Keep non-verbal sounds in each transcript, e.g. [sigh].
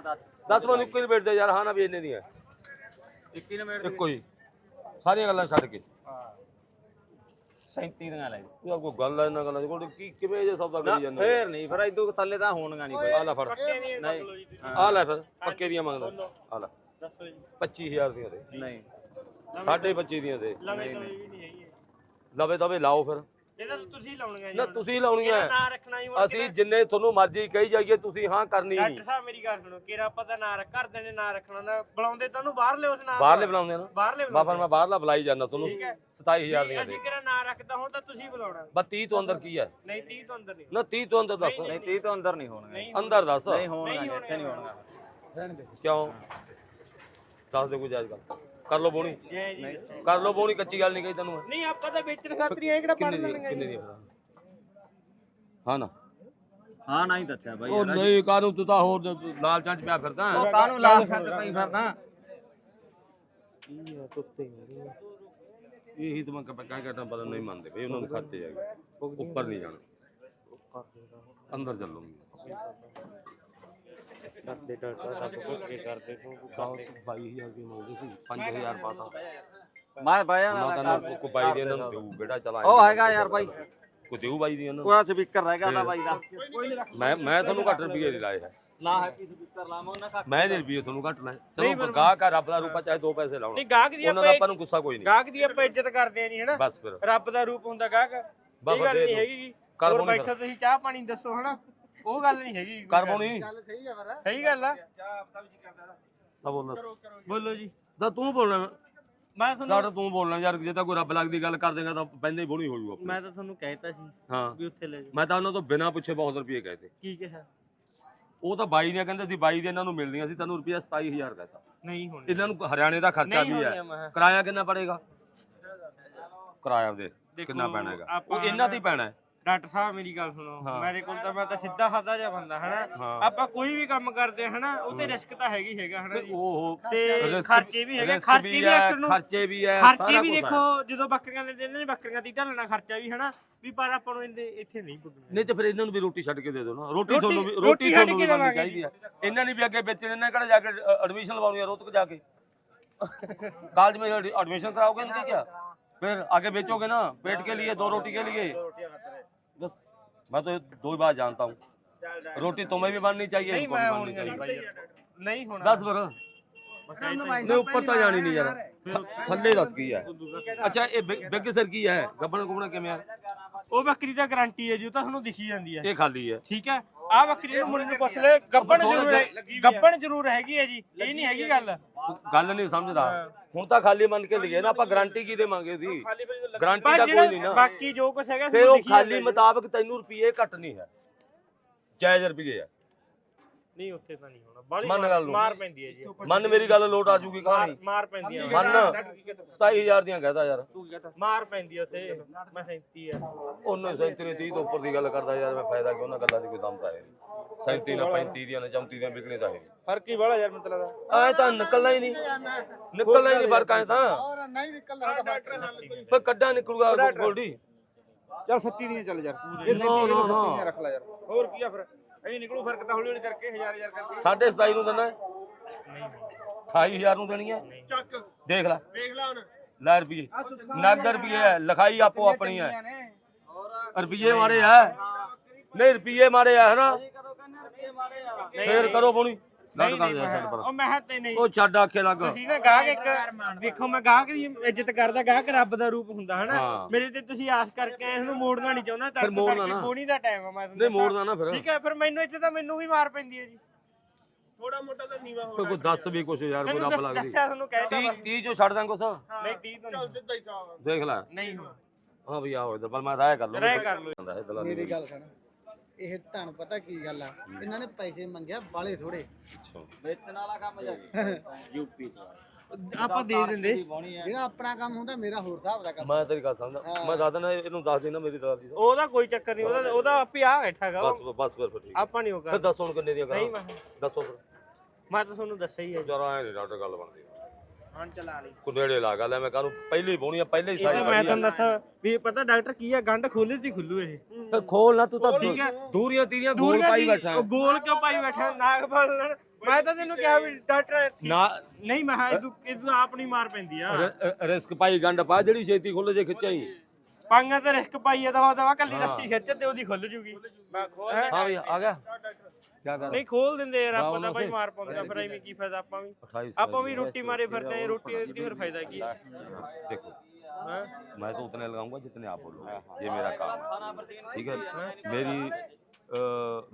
ਦੱਸ ਮੈਨੂੰ ਇੱਕੋ ਹੀ ਵੇਟ ਦੇ ਯਾਰ ਹਾਂ ਨਾ ਵੀ ਇੰਨੇ ਦੀਆਂ। ਇੱਕੀ ਨੇ ਮੇੜ ਇੱਕੋ ਹੀ। ਸਾਰੀਆਂ ਗੱਲਾਂ ਛੱਡ ਕੇ। 37 ਦੀਆਂ ਲੈ ਯਾਰ ਕੋਈ ਗੱਲ ਹੈ ਇਹਨਾਂ ਗੱਲਾਂ ਦੀ ਕੋਈ ਕੀ ਕਿਵੇਂ ਜੇ ਸੌਦਾ ਕਰੀ ਜਾਂਦੇ ਫੇਰ ਨਹੀਂ ਫਿਰ ਇਦੋਂ ਥੱਲੇ ਤਾਂ ਹੋਣਗਾ ਨਹੀਂ ਆ ਲੈ ਫੜ। ਨਹੀਂ ਆ ਲੈ ਫਿਰ ਪੱਕੇ ਦੀਆਂ ਮੰਗਦਾ ਆ ਲੈ। ਦੱਸੋ ਜੀ। 25000 ਦੀਆਂ ਦੇ। ਨਹੀਂ। ਸਾਢੇ 25 ਦੀਆਂ ਦੇ। ਲਵੇ ਤਾਂ ਵੀ ਨਹੀਂ ਹੈਗੀ। ਲਵੇ ਤਵੇ ਲਾਓ ਫਿਰ। ਇਹਦਾ ਤਾਂ ਤੁਸੀਂ ਲਾਉਣੀਆਂ ਜੀ ਨਾ ਹੁਣ। ਤੁਸੀਂ ਲਾਉਣੀਆਂ। ਨਾਂ ਰੱਖਣਾ ਅਸੀਂ ਜਿੰਨੇ ਤੁਹਾਨੂੰ ਮਰਜ਼ੀ ਕਹੀ ਜਾਈਏ ਤੁਸੀਂ ਹਾਂ ਕਰਨੀ ਨਹੀਂ। ਡਾਕਟਰ ਸਾਹਿਬ ਮੇਰੀ ਗੱਲ ਸੁਣੋ ਕਿਰਾ ਪਤਾ ਨਾਂ ਰੱਖ ਘਰਦਿਆਂ ਨੇ ਨਾਂ ਰੱਖਣਾ ਨਾ ਬੁਲਾਉਂਦੇ ਤੁਹਾਨੂੰ ਬਾਹਰਲੇ ਉਸ ਨਾਂ ਬਾਹਰਲੇ ਬੁਲਾਉਂਦੇ ਆ ਨਾ। ਬਾਹਰਲੇ ਬਾਬਾ ਮੈਂ ਬਾਹਰਲਾ ਬੁਲਾਈ ਜਾਂਦਾ ਤੁਹਾਨੂੰ ਠੀਕ ਹੈ। 27000 ਦੀਆਂ ਦੇ। ਅਸੀਂ ਕਿਰਾ ਨਾਂ ਰੱਖਦਾ ਹੁਣ ਤਾਂ ਤੁਸੀਂ ਬੁਲਾਉਣਾ। ਬਸ 30 ਤੋਂ ਅੰਦਰ ਕੀ ਹੈ? ਨਹੀਂ 30 ਤੋਂ ਅੰਦਰ ਨਹੀਂ। ਨਾ 30 ਤੋਂ ਅੰਦਰ ਦੱਸ। ਨਹੀਂ 30 ਤੋਂ ਅੰਦਰ ਨਹੀਂ ਹੋਣਗੇ। ਨਹੀਂ ਅੰਦਰ ਦੱਸ। ਨਹੀਂ ਹੋਣਗਾ ਇੱਥੇ ਨਹੀਂ ਹੋਣਗਾ। ਕਿਉਂ? ਦੱਸ ਦੇ ਕੋਈ ਜਾਇਜ਼ ਗੱਲ ਕਰ ਲੋ ਬੋਣੀ। ਕਰ ਲੋ ਬੋਣੀ ਕੱਚੀ ਗੱਲ ਨਹੀਂ ਕਹੀ ਤੈਨੂੰ ਮੈਂ। ਨਹੀਂ ਆਪਾਂ ਤਾਂ ਵੇਚਣ ਖਾਤਰ ਇਹ ਕਿਹੜਾ ਪੜ ਕਿੰਨੇ ਦੀ ਲੈਣਗੇ ਕਿੰਨੇ ਦੀ? ਹਾਂ ਨਾ। ਹਾਂ ਨਹੀਂ ਦੱਸਿਆ ਬਾਈ ਉਹ ਨਹੀਂ ਕਾਨੂੰ ਤੂੰ ਤਾਂ ਹੋਰ ਲਾਲ ਚਾਂਚ ਪਿਆ ਫਿਰਦਾ। ਉਹ ਕਾਹਨੂੰ ਲਾਲ ਖੱਤ ਪਈ ਫਿਰਦਾ? ਇਹੀ ਤਾਂ ਮੈਂ ਕਹਿ ਕਹਿ ਪਤਾ ਨਹੀਂ ਮੰਨਦੇ ਬਈ ਉਹਨਾਂ ਨੂੰ ਖਰਚੇ ਜਾਏਗਾ ਉੱਪਰ ਨਹੀਂ ਜਾਣਾ। ਅੰਦਰ ਚੱਲੂਗੀ। ਕਰਦੇ ਡਾਕਟਰ ਸਭ ਕੁਝ ਕੀ ਕਰਦੇ ਤੂੰ 22000 ਦੀ ਮੰਗਦੇ ਸੀ 5000 ਪਾਤਾ ਮੈਂ ਬਾਇਆ ਉਹਨਾਂ ਦਾ ਦਾ ਕੋਈ ਬਾਈ ਦੇ ਇਹਨਾਂ ਨੂੰ ਦੇਊ ਬੇਟਾ ਚਲਾ ਉਹ ਹੈਗਾ ਯਾਰ ਬਾਈ। ਕੋਈ ਦੇਊ ਬਾਈ ਦੀ ਇਹਨਾਂ ਉਹ ਸਪੀਕਰ ਰਹਿ ਗਿਆ ਉਹਦਾ ਬਾਈ ਦਾ। ਨੂੰ ਮੈਂ ਮੈਂ ਤੁਹਾਨੂੰ ਘੱਟ ਰੁਪਏ ਨਹੀਂ ਲਾਏ ਹੈ। ਲਾ ਹੈਪੀ ਸਪੀਕਰ ਲਾਵਾਂ ਉਹਨਾਂ ਘੱਟ ਮੈਂ ਨਹੀਂ ਰੁਪਏ ਤੁਹਾਨੂੰ ਘੱਟ ਲਾਏ। ਚਲੋ ਗਾਹ ਕਾ ਰੱਬ ਦਾ ਰੂਪਾ ਚਾਹੇ ਦੋ ਪੈਸੇ ਲਾਉਣ। ਨਹੀਂ ਗਾਹਕ ਦੀ ਉਹਨਾਂ ਦਾ ਆਪਾਂ ਆਪਾਂ ਨੂੰ ਗੁੱਸਾ ਕੋਈ ਨਹੀਂ। ਗਾਹਕ ਦੀ ਆਪਾਂ ਇੱਜ਼ਤ ਕਰਦੇ ਆ ਨਹੀਂ ਹਨਾ? ਬਸ ਫਿਰ। ਰੱਬ ਦਾ ਰੂਪ ਹੁੰਦਾ ਗਾਹਕ। ਬਸ ਇਹ ਗੱਲ ਦੇ ਨਹੀਂ ਦਿਓ। ਹੈਗੀ ਗੀ। ਹੋਰ। ਬੈਠੋ ਤੁਸੀਂ ਚਾਹ ਪਾਣੀ ਦੱਸੋ ਹਨਾ? ਉਹ ਗੱਲ ਨਹੀਂ ਹੈਗੀ ਕੋਈ ਕਰ ਸਹੀ ਗੱਲ ਆ। ਤਾਂ ਬੋਲ ਬੋਲੋ ਜੀ। ਤਾਂ ਤੂੰ ਬੋਲਣਾ। ਮੈਂ ਤੁਹਾਨੂੰ ਡਾਕਟਰ ਤੂੰ ਬੋਲਣਾ ਯਾਰ ਜੇ ਤਾਂ ਕੋਈ ਰੱਬ ਲੱਗਦੀ ਗੱਲ ਕਰ ਦੇਗਾ ਤਾਂ ਪੈਂਦੇ ਹੀ ਬੋਣੀ ਹੋ ਮੈਂ ਤਾਂ ਤੁਹਾਨੂੰ ਕਹਿਤਾ ਸੀ ਹਾਂ। ਵੀ ਉੱਥੇ ਲੈ ਜਾਓ। ਮੈਂ ਤਾਂ ਉਹਨਾਂ ਤੋਂ ਬਿਨਾਂ ਪੁੱਛੇ ਬਹੁਤ ਰੁਪਏ ਕਹੇ ਤੇ। ਕੀ ਕਿਹਾ? ਉਹ ਤਾਂ ਬਾਈ ਦੀਆਂ ਕਹਿੰਦੇ ਸੀ ਬਾਈ ਦੇ ਇਹਨਾਂ ਨੂੰ ਮਿਲਦੀਆਂ ਸੀ ਤੈਨੂੰ ਰੁਪਿਆ 27000 ਕਹਤਾ। ਨਹੀਂ ਹੋਣੀ। ਇਹਨਾਂ ਨੂੰ ਹਰਿਆਣੇ ਦਾ ਖਰਚਾ ਨਹੀਂ ਵੀ ਹੈ? ਮੈਂ। ਕਿਰਾਇਆ ਕਿੰਨਾ ਪੜੇਗਾ? ਕਿਰਾਇਆ ਦੇ ਕਿੰਨਾ ਪੈਣਾ ਹੈਗਾ। ਉਹ ਇਹਨਾਂ ਤੇ ਹੀ ਪੈਣਾ ਹੈ। ਡਾਕਟਰ ਸਾਹਿਬ ਮੇਰੀ ਗੱਲ ਸੁਣੋ ਹਾਂ। ਮੇਰੇ ਕੋਲ ਤਾਂ ਮੈਂ ਤਾਂ ਸਿੱਧਾ ਸਾਦਾ ਜਿਹਾ ਬੰਦਾ ਹਨਾ ਹਾਂ। ਆਪਾਂ ਕੋਈ ਵੀ ਕੰਮ ਕਰਦੇ ਹਨਾ ਉਹ ਤੇ ਰਿਸਕ ਤਾਂ ਹੈਗੀ ਹੈਗਾ ਹਨਾ ਜੀ ਉਹ ਤੇ ਰਿਸਕ- ਖਰਚੇ ਵੀ ਹੈਗੇ ਰਿਸਕ ਖਰਚੇ ਵੀ ਹੈ, ਅਕਸਰ ਨੂੰ ਖਰਚੇ ਵੀ ਹੈ ਖਰਚੇ ਸਾਰਾ ਵੀ ਕੁਛ ਹੈ। ਦੇਖੋ ਜਦੋਂ ਬੱਕਰੀਆਂ ਲੈਂਦੇ ਨੇ ਬੱਕਰੀਆਂ ਦੀ ਢਲਣਾ ਖਰਚਾ ਵੀ ਹਨਾ ਵੀ ਪਰ ਆਪਾਂ ਨੂੰ ਇਹਦੇ ਇੱਥੇ ਨਹੀਂ ਪੁੱਗਣਾ ਨਹੀਂ ਤੇ ਫਿਰ ਇਹਨਾਂ ਨੂੰ ਵੀ ਰੋਟੀ ਛੱਡ ਕੇ ਦੇ ਦਿਓ ਨਾ ਰੋਟੀ ਰੋਟੀ- ਤੁਹਾਨੂੰ ਵੀ ਰੋਟੀ ਰੋਟੀ ਛੱਡ ਤੁਹਾਨੂੰ ਕੇ ਵੀ ਬਣਨੀ ਦੇਵਾਂਗੇ ਚਾਹੀਦੀ ਹੈ ਇਹਨਾਂ ਨੇ ਵੀ ਅੱਗੇ ਵੇਚਣੇ ਇਹਨਾਂ ਕਿਹੜਾ ਜਾ ਕੇ ਐਡਮਿਸ਼ਨ ਲਵਾਉਣੀ ਹੈ ਰੋਤਕ ਜਾ ਕੇ ਕਾਲਜ में एडमिशन कराओगे इनके क्या फिर आगे बेचोगे ना पेट के लिए दो रोटी के लिए बस मैं तो दो ही बात जानता हूँ रोटी तुम्हें भी बननी चाहिए ਨਹੀਂ इनको ਮੈਂ भी ਹੋਣੀ बननी ਨਹੀਂ चाहिए ਬਾਈ ਨਹੀਂ ਹੋਣਾ दस फिर नहीं ऊपर तो जानी नहीं यार थल्ले दस की है अच्छा ये बिग सर की है गबन गुबना किमें है ਉਹ ਬੱਕਰੀ ਦਾ ਗਾਰੰਟੀ ਹੈ ਜੀ ਉਹ ਤਾਂ ਤੁਹਾਨੂੰ ਦਿਖੀ ਜਾਂਦੀ ਹੈ। ਇਹ ਖਾਲੀ ਹੈ। ਠੀਕ ਹੈ? ਆ ਬੱਕਰੀ ਨੂੰ ਮੁੰਡੇ ਪੁੱਛ ਲੈ ਗੱਬਣ ਜ਼ਰੂਰ ਹੈ ਗੱਬਣ ਜ਼ਰੂਰ ਹੈਗੀ ਹੈ ਜੀ ਇਹ ਨਹੀਂ ਹੈਗੀ ਗੱਲ। ਗੱਲ ਨਹੀਂ ਸਮਝਦਾ। ਹੁਣ ਤਾਂ ਖਾਲੀ ਮੰਨ ਕੇ ਲਈਏ ਨਾ ਆਪਾਂ ਗਾਰੰਟੀ ਕੀ ਦੇਵਾਂਗੇ ਦੀ ਗਾਰੰਟੀ ਦਾ ਕੋਈ ਨਹੀਂ ਨਾ। ਬਾਕੀ ਜੋ ਕੁਝ ਹੈਗਾ ਫਿਰ ਉਹ ਖਾਲੀ ਮੁਤਾਬਕ ਤੈਨੂੰ ਰੁਪਏ ਘੱਟ ਨਹੀਂ ਹੈ। ਜਾਇਜ਼ ਰੁਪਏ ਹੈ ਨਹੀਂ ਉੱਥੇ ਤਾਂ ਨਹੀਂ ਹੋਣਾ। ਬਾਲੀ ਮੰਨ ਗੱਲ ਨੂੰ। ਮਾਰ ਪੈਂਦੀ ਹੈ ਜੀ। ਮੰਨ ਮੇਰੀ ਗੱਲ ਲੋਟ ਆ ਜੂਗੀ ਮਾਰ ਕਹਾਣੀ? ਮਾਰ ਪੈਂਦੀ ਹੈ। ਮੰਨ। 27000 ਦੀਆਂ ਕਹਦਾ ਯਾਰ। ਮਾਰ ਪੈਂਦੀ ਹੈ ਉੱਥੇ। ਮੈਂ 37 ਆ ਉਹਨੂੰ 37 30 ਤੋਂ ਉੱਪਰ ਦੀ ਗੱਲ ਕਰਦਾ ਯਾਰ ਮੈਂ ਫਾਇਦਾ ਕਿ ਉਹਨਾਂ ਗੱਲਾਂ ਦੀ ਕੋਈ ਦਮ ਤਾਂ ਹੈ 37 ਨਾਲ 35 ਦੀਆਂ ਨੇ 34 ਦੀਆਂ ਵਿਕਣੇ ਤਾਂ ਹੈ ਫ਼ਰਕ ਹੀ ਬੜਾ ਯਾਰ ਮਤਲਬ ਐ ਤਾਂ ਨਿਕਲਣਾ ਹੀ ਨਹੀਂ। ਨਿਕਲਣਾ ਹੀ ਨਹੀਂ ਫ਼ਰਕ ਐ ਤਾਂ। ਔਰ ਨਹੀਂ ਨਿਕਲਦਾ ਸਾਡਾ ਫ਼ਰਕ ਫਿਰ ਕੱਢਾ ਨਿਕਲੂਗਾ ਗੋਲਡੀ? ਚੱਲ 37 ਦੀਆਂ ਚੱਲ ਯਾਰ। ਨੋ ਨੋ। ਨੋ ਰੱਖ ਲੈ ਯਾਰ। ਹੋਰ ਕੀ ਆ ਫਿਰ? ਐਂ ਨਿਕਲੂ ਫ਼ਰਕ ਤਾਂ ਹੌਲੀ ਹੌਲੀ ਕਰਕੇ ਹਜ਼ਾਰ ਹਜ਼ਾਰ ਕਰਕੇ। ਸਾਢੇ 27 ਨੂੰ ਦੇਣਾ 28000 ਨੂੰ ਦੇਣੀ ਹੈ। ਚੱਕ। ਦੇਖ ਲੈ। ਵੇਖ ਲੈ ਹੁਣ। ਲੈ ਰੁਪਏ ਨਗਦ ਰੁਪਏ ਹੈ। ਲਿਖਾਈ ਆਪੋ ਆਪਣੀ ਹੈ। ਰੁਪਏ ਮਾਰੇ ਹੈ। ਨਹੀਂ ਰੁਪਏ ਮਾਰੇ ਹੈ ਹਨਾ? ਫੇਰ ਕਰੋ ਬੋਣੀ ਲੱਗ ਕਰ ਜਾ ਛੱਡ ਪਰ। ਉਹ ਮੈਂ ਤੇ ਨਹੀਂ। ਉਹ ਛੱਡ ਆਖੇ ਲੱਗ। ਤੁਸੀਂ ਨਾ ਗਾਹਕ ਇੱਕ ਦੇਖੋ ਮੈਂ ਗਾਹਕ ਦੀ ਇੱਜ਼ਤ ਕਰਦਾ ਗਾਹਕ ਰੱਬ ਦਾ ਰੂਪ ਹੁੰਦਾ ਹਨਾ। ਮੇਰੇ ਤੇ ਤੁਸੀਂ ਆਸ ਕਰਕੇ ਆਏ ਇਹਨੂੰ ਮੋੜਨਾ ਨਹੀਂ ਚਾਹੁੰਦਾ ਮੋੜਨਾ ਕਰਕੇ ਨਾ। ਬੋਣੀ ਦਾ ਟਾਈਮ ਆ ਮੈਂ ਤੁਹਾਨੂੰ ਨਹੀਂ। ਮੋੜਦਾ ਨਾ ਫਿਰ। ਠੀਕ ਹੈ ਫਿਰ ਮੈਨੂੰ ਇੱਥੇ ਤਾਂ ਮੈਨੂੰ ਵੀ ਮਾਰ ਪੈਂਦੀ ਹੈ ਜੀ। ਥੋੜਾ ਮੋਟਾ ਤਾਂ ਨੀਵਾ ਫਿਰ ਕੋਈ ਦੱਸ ਵੀ ਕੁਛ ਯਾਰ ਕੋਈ ਰੱਬ ਲੱਗਦੀ। ਦੱਸਿਆ ਤੁਹਾਨੂੰ ਕਹਿਤਾ 30 30 ਚੋਂ ਛੱਡ ਦਾਂ ਕੁਛ? ਨਹੀਂ 30 ਤੋਂ ਚੱਲ ਸਿੱਧਾ ਹੀ ਸਾਹ ਦੇਖ ਲੈ। ਨਹੀਂ ਹੁਣ। ਹਾਂ ਵੀ ਆਓ ਇਧਰ ਪਰ ਮੈਂ ਰਾਇ ਕਰ ਲਵਾਂ ਰਾਏ ਕਰ ਲਓ। ਮੇਰੀ ਗੱਲ ਸੁਣ। ਇਹ ਤੁਹਾਨੂੰ ਪਤਾ ਕੀ ਗੱਲ ਆ? ਇਹਨਾਂ ਨੇ ਪੈਸੇ ਮੰਗਿਆ ਬਾਲੇ ਥੋੜੇ ਵੇਚਣ ਵਾਲਾ ਕੰਮ ਜਾ [laughs] ਯੂਪੀ ਆਪਾਂ ਦੇ ਦਿੰਦੇ। ਜਿਹੜਾ ਆਪਣਾ ਕੰਮ ਹੁੰਦਾ ਮੇਰਾ ਹੋਰ ਹਿਸਾਬ ਦਾ ਕੰਮ। ਮੈਂ ਤੇਰੀ ਗੱਲ ਸਮਝਦਾ। ਮੈਂ ਦੱਸ ਦੇਣਾ ਇਹਨੂੰ ਦੱਸ ਦੇਣਾ ਮੇਰੀ ਤਰ੍ਹਾਂ ਦੀ। ਉਹਦਾ ਕੋਈ ਚੱਕਰ ਨਹੀਂ ਉਹਦਾ ਉਹਦਾ ਆਪੇ ਆ ਬੈਠਾ ਹੈਗਾ ਬਸ ਬਸ ਫਿਰ ਠੀਕ ਆਪਾਂ ਨਹੀਂ ਉਹ ਫਿਰ ਦੱਸ ਹੁਣ ਕਿੰਨੇ ਦੀਆਂ ਨਹੀਂ ਕਰਾਂ। ਮੈਂ ਦੱਸੋ ਫਿਰ। ਮੈਂ ਤਾਂ ਤੁਹਾਨੂੰ ਦੱਸਿਆ ਹੀ ਹੈ। ਜਰਾ ਐ ਨਹੀਂ ਡਾਕਟਰ ਗੱਲ ਬਣਦੀ ਹਾਂ ਚਲਾ ਲਈ। ਕੋ ਨੇੜੇ ਲਾ ਮੈਂ ਕਾਹਨੂੰ ਪਹਿਲੀ ਬੋਣੀ ਆ ਪਹਿਲੇ ਹੀ ਸਾਰੀ ਮੈਂ ਤੁਹਾਨੂੰ ਦੱਸਾਂ ਵੀ ਪਤਾ ਡਾਕਟਰ ਕੀ ਆ ਗੰਢ ਖੋਲੇ ਸੀ ਖੁੱਲੂ ਇਹ। ਫਿਰ ਖੋਲ ਨਾ ਤੂੰ ਤਾਂ ਠੀਕ ਹੈ। ਦੂਰੀਆਂ ਤੀਰੀਆਂ ਗੋਲ ਦੂਰੀਆਂ ਪਾਈ ਦੀ- ਬੈਠਾ ਉਹ ਗੋਲ ਕਿਉਂ ਪਾਈ ਬੈਠਾ ਨਾਗ ਫੜ ਲੈਣ। ਮੈਂ ਤਾਂ ਤੈਨੂੰ ਕਿਹਾ ਵੀ ਡਾਕਟਰ ਨਾ ਨਹੀਂ ਮੈਂ ਇਹ ਤੂੰ ਇਹ ਤੂੰ ਆਪ ਨਹੀਂ ਮਾਰ ਪੈਂਦੀ ਆ। ਰਿਸਕ ਪਾਈ ਗੰਡ ਪਾ ਜਿਹੜੀ ਛੇਤੀ ਖੁੱਲ ਜੇ ਖਿੱਚਾਈ। ਪਾਈਆਂ ਤੇ ਰਿਸਕ ਪਾਈਏ ਦਵਾ ਦਵਾ ਕੱਲੀ ਰੱਸੀ ਖਿੱਚ ਤੇ ਉਹਦੀ ਖੁੱਲ ਜੂਗੀ। ਮੈਂ ਖੋਲ ਹਾਂ ਵੀ ਆ ਗਿਆ। ਕੀ ਕਰ ਨਹੀਂ ਖੋਲ ਦਿੰਦੇ ਯਾਰ ਆਪਾਂ ਬਾਉਲ ਤਾਂ ਬਾਈ ਉਸੇ। ਮਾਰ ਪਾਉਂਦਾ ਫਿਰ ਐਵੇਂ ਕੀ ਫਾਇਦਾ ਆਪਾਂ ਵੀ 28 ਆਪਾਂ ਵੀ ਰੋਟੀ ਮਾਰੇ ਫਿਰਦੇ ਆ ਰੋਟੀ ਦੀ ਫਿਰ ਫਾਇਦਾ ਕੀ ਹੈ देखो ਹਾਂ मैं तो उतने लगाऊंगा जितने आप बोलो ये मेरा काम है ठीक है मेरी अ,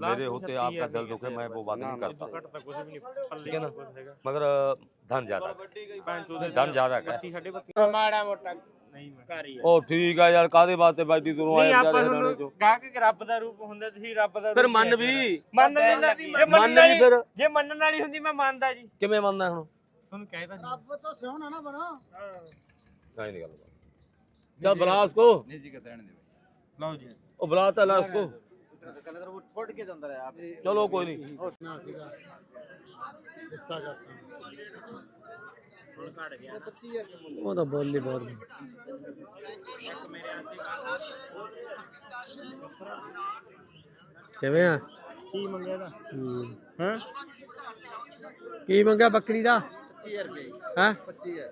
मेरे होते आपका दिल दुखे मैं वो बात नहीं करता ਘੱਟ ਤਾਂ ਕੁਝ ਵੀ ਨਹੀਂ ਪੱਲੇ ਨਹੀਂ ਕੁਝ ਹੈਗਾ मगर अ, धन ज्यादा है। ਪੰਜ ਉਹਦੇ धन ज्यादा है ਬੱਤੀ ਸਾਡੇ ਬੱਤੀ ਮਾੜਾ ਮੋਟਾ ਉਹ ਠੀਕ ਆ ਯਾਰ ਕਾਦੇ ਵਾਸਤੇ ਬਾਜੀ ਤੂੰ ਨਹੀਂ ਆਇਆ ਆਪਾਂ ਯਾਰ ਤੁਹਾਨੂੰ ਗਾਹਕ ਇੱਕ ਰੱਬ ਦਾ ਰੂਪ ਹੁੰਦਾ ਤੁਸੀਂ ਰੱਬ ਦਾ ਫਿਰ ਮੰਨ ਵੀ। ਮੰਨ ਲੈਣਾ ਦੀ ਜੇ ਮੰਨ ਮੰਨ ਵੀ ਫਿਰ। ਜੇ ਮੰਨਣ ਵਾਲੀ ਹੁੰਦੀ ਮੈਂ ਮੰਨਦਾ ਜੀ। ਕਿਵੇਂ ਮੰਨਦਾ ਹੁਣ? ਤੁਹਾਨੂੰ ਕਹਿਦਾ ਰੱਬ ਤੋਂ ਸਿਉਣਾ ਨਾ ਬਣੋ। ਨਹੀਂ ਨਹੀਂ ਗੱਲ ਚੱਲ ਬਲਾਸ ਕੋ ਲਓ ਜੀ। ਉਹ ਬੁਲਾ ਤਾਂ ਲਾ ਉਸਕੋ। ਕਲਰ ਉਹ ਛੋੜ ਕੇ ਜਾਂਦਾ ਰਿਹਾ। ਚਲੋ ਕੋਈ ਨਹੀਂ। ਨਾ ਸੀਗਾ। ਗੁੱਸਾ ਕਰਤਾ ਹੁਣ ਘੜ ਗਿਆ 25000 ਰੁਪਏ ਮੁੱਲ ਉਹ ਤਾਂ ਬੋਲੀ ਬਹੁਤ। ਕਿਵੇਂ ਆ? ਕੀ ਮੰਗਿਆ ਦਾ ਹੂੰ। ਕੀ ਮੰਗਿਆ ਬੱਕਰੀ ਦਾ? 25000 ਰੁਪਏ। ਹੈ? 25000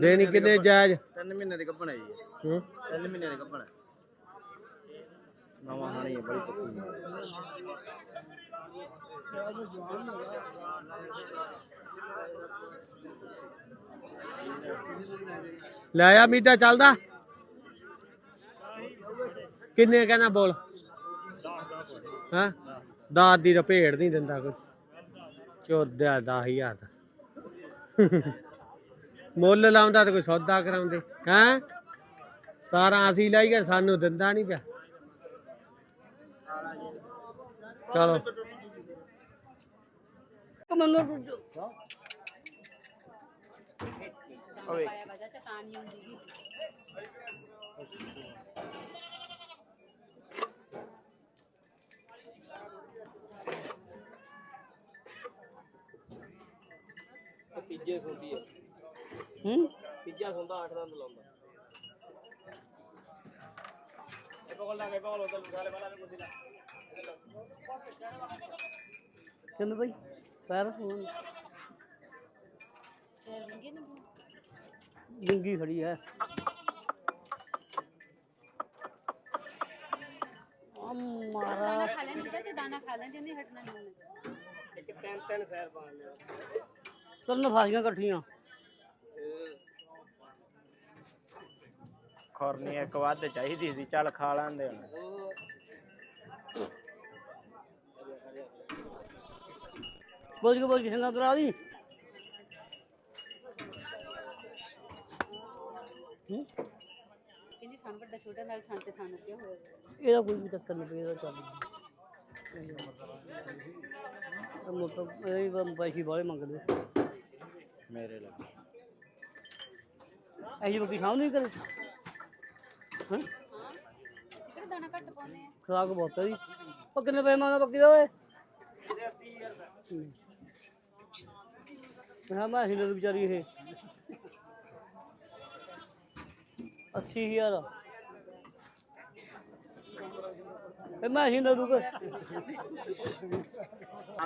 ਦੇਣੀ ਕਿੰਨੇ ਜਾਇਜ਼? 3 ਮਹੀਨੇ ਦੀ ਕੱਪਣਾ ਜੀ। ਹੂੰ। 3 ਮਹੀਨੇ ਦੀ ਕੱਪਣਾ ਨਵਾਂ ਹਾਣੀ ਹੈ ਬੜੀ ਪੱਕੀ ਲੈ ਆ ਮੀਟਾ ਚੱਲਦਾ। ਕਿੰਨੇ ਕਹਿੰਦਾ ਬੋਲ। ਹਾਂ? ਦਾਦ ਦੀ ਰਪੇੜ ਨਹੀਂ ਦਿੰਦਾ ਕੁਝ ਚੋਦਿਆ 10000 ਦਾ। ਮੁੱਲ ਲਾਉਂਦਾ ਤੇ ਕੋਈ ਸੌਦਾ ਕਰਾਉਂਦੇ। ਹੈ? ਸਾਰਾ ਅਸੀਂ ਲਾਈ ਗਏ ਸਾਨੂੰ ਦਿੰਦਾ ਨਹੀਂ ਪਿਆ। ਚਲੋ। ਪਾਇਆ ਵਜਾ ਚ ਤਾਂ ਨਹੀਂ ਹੁੰਦੀ ਗੀ। ਤੀਜੇ ਸੌਂਦੀ ਹੈ ਹੂੰ? ਤੀਜਾ ਸੌਂਦਾ 8 ਦੰਦ ਲਾਉਂਦਾ। ਇਹ ਕੋਲ ਲਾ ਕੇ ਕੋਲ ਉਧਰ ਸਾਲੇ ਵਾਲਾ ਨੇ ਕੁਛ ਨਾ ਕਿੰਨੇ ਭਾਈ ਪੈਰ ਫੋਨ। ਫਿਰ ਮੰਗੇ ਨਾ ਡਿੰਗੀ ਖੜੀ ਹੈ। ਦਾਣਾ ਖਾ ਲੈਂਦੀ ਤੇ ਦਾਣਾ ਖਾ ਲੈਂਦੀ ਨਹੀਂ ਹਟਣਾ ਨਹੀਂ ਉਹਨੇ? ਇੱਕ ਤਿੰਨ ਤਿੰਨ ਸੈਰ ਪਾ ਲਿਆ। ਤਿੰਨ ਫਾਸੀਆਂ ਇਕੱਠੀਆਂ। ਖੁਰਨੀ ਇੱਕ ਵੱਧ ਚਾਹੀਦੀ ਸੀ ਚੱਲ ਖਾ ਲੈਂਦੇ ਹੁਣ। ਬੋਝ ਕੇ ਬੋਝ ਕੇ ਸੰਗਾ ਕਰਾ ਦੀ। ਕਹਿੰਦੀ ਥਾਂ ਵੱਡਾ ਛੋਟਾ ਨਾਲ ਥਾਂ ਤੇ ਥਾਂ ਲੱਗਿਆ ਹੋਇਆ ਇਹਦਾ ਕੋਈ ਵੀ ਚੱਕਰ ਨਹੀਂ ਪਿਆ ਇਹਦਾ ਚੱਲ ਮਤਲਬ ਇਹ ਵੀ ਪੈਸੇ ਬਾਹਲੇ ਮੰਗਦੇ। ਮੇਰੇ ਲਈ। ਐਸੀ ਬੱਕਰੀ ਖਾਉ ਨਹੀਂ ਕਰੇ ਹਾਂ? ਹਾਂ ਅਸੀਂ ਕਿਹੜਾ ਦਾਣਾ ਘੱਟ ਪਾਉਂਦੇ ਆ? ਖਰਾਕ ਬਹੁਤ ਹੈ ਜੀ। ਉਹ ਕਿੰਨੇ ਪੈਸੇ ਮੰਗਦਾ ਬੱਕਰੀ ਦਾ ਓਏ? ਹਾਂ ਮੈਂ ਹਿਲਰ ਵਿਚਾਰੀ ਇਹ। 80000 ਇਹ ਮੈਂ ਹਿਲਰ ਰੁਕ।